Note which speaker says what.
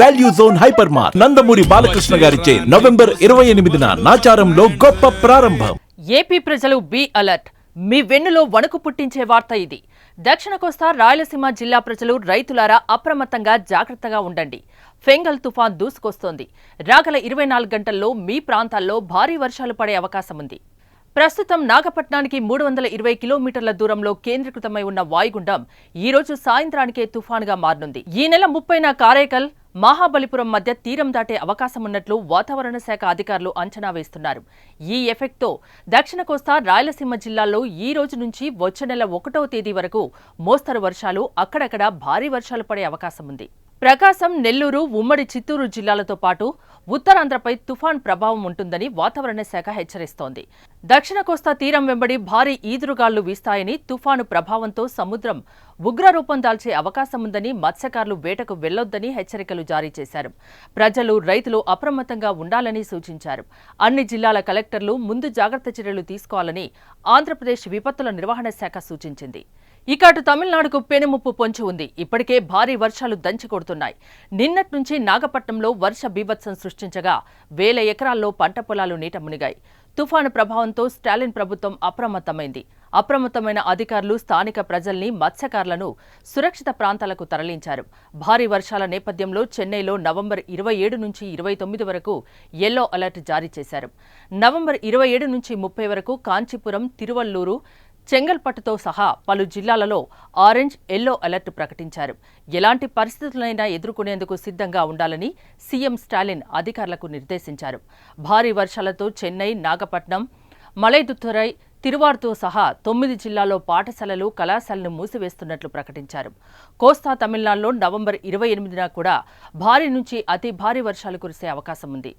Speaker 1: Value zone hyper మార్ నందమూరి బాలకృష్ణ గారిచే November ఇరవై ఎనిమిదిన నాచారంలో గొప్ప ప్రారంభం.
Speaker 2: ఏపీ ప్రజలు బి అలర్ట్. మీ వెన్నులో వణుకు పుట్టించే వార్త ఇది. దక్షిణ కోస్తా రాయలసీమ జిల్లా ప్రజలు రైతులారా అప్రమత్తంగా జాగ్రత్తగా ఉండండి. ఫెంగల్ తుఫాన్ దూసుకొస్తోంది. రాగల ఇరవై నాలుగు గంటల్లో మీ ప్రాంతాల్లో భారీ వర్షాలు పడే అవకాశం ఉంది. ప్రస్తుతం నాగపట్నానికి మూడు వందల ఇరవై కిలోమీటర్ల దూరంలో కేంద్రీకృతమై ఉన్న వాయుగుండం ఈ రోజు సాయంత్రానికే తుఫానుగా మారనుంది. ఈ నెల ముప్పైన కారైకల్ మహాబలిపురం మధ్య తీరం దాటే అవకాశం ఉన్నట్లు వాతావరణ శాఖ అధికారులు అంచనా వేస్తున్నారు. ఈ ఎఫెక్ట్తో దక్షిణ కోస్తా రాయలసీమ జిల్లాల్లో ఈ రోజు నుంచి వచ్చే నెల ఒకటవ తేదీ వరకు మోస్తరు వర్షాలు అక్కడక్కడ భారీ వర్షాలు పడే అవకాశం ఉంది ప్రకాశం నెల్లూరు ఉమ్మడి చిత్తూరు జిల్లాలతో పాటు ఉత్తరాంధ్రపై తుఫాన్ ప్రభావం ఉంటుందని వాతావరణ శాఖ హెచ్చరిస్తోంది. దక్షిణ కోస్తా తీరం వెంబడి భారీ ఈదురుగాళ్ళు వీస్తాయని తుఫాను ప్రభావంతో సముద్రం ఉగ్రరూపం దాల్చే అవకాశం ఉందని మత్స్యకారులు వేటకు వెళ్ళొద్దని హెచ్చరికలు జారీ చేశారు. ప్రజలు రైతులు అప్రమత్తంగా ఉండాలని సూచించారు. అన్ని జిల్లాల కలెక్టర్లు ముందు జాగ్రత్త చర్యలు తీసుకోవాలని ఆంధ్రప్రదేశ్ విపత్తుల నిర్వహణ శాఖ సూచించింది. ఇక అటు తమిళనాడుకు పెనుముప్పు పొంచి ఉంది. ఇప్పటికే భారీ వర్షాలు దంచి కొడుతున్నాయి. నిన్నటి నుంచి నాగపట్నంలో వర్ష బీభత్సం సృష్టించగా వేల ఎకరాల్లో పంట పొలాలు నీట మునిగాయి. తుఫాను ప్రభావంతో స్టాలిన్ ప్రభుత్వం అప్రమత్తమైంది. అప్రమత్తమైన అధికారులు స్థానిక ప్రజల్ని మత్స్యకారులను సురక్షిత ప్రాంతాలకు తరలించారు. భారీ వర్షాల నేపథ్యంలో చెన్నైలో నవంబర్ ఇరవై ఏడు నుంచి ఇరవై తొమ్మిది వరకు ఎల్లో అలర్ట్ జారీ చేశారు. నవంబర్ ఇరవై ఏడు నుంచి ముప్పై వరకు కాంచీపురం తిరువల్లూరు చెంగల్పట్టుతో సహా పలు జిల్లాలలో ఆరెంజ్ ఎల్లో అలర్ట్ ప్రకటించారు. ఎలాంటి పరిస్థితులైనా ఎదుర్కొనేందుకు సిద్ధంగా ఉండాలని సీఎం స్టాలిన్ అధికారులకు నిర్దేశించారు. భారీ వర్షాలతో చెన్నై నాగపట్నం మలైదుత్తురై తిరువార్తో సహా తొమ్మిది జిల్లాల్లో పాఠశాలలు కళాశాలను మూసివేస్తున్నట్లు ప్రకటించారు. కోస్తా తమిళనాడులో నవంబర్ ఇరవై ఎనిమిదిన కూడా భారీ నుంచి అతి భారీ వర్షాలు కురిసే అవకాశం ఉంది.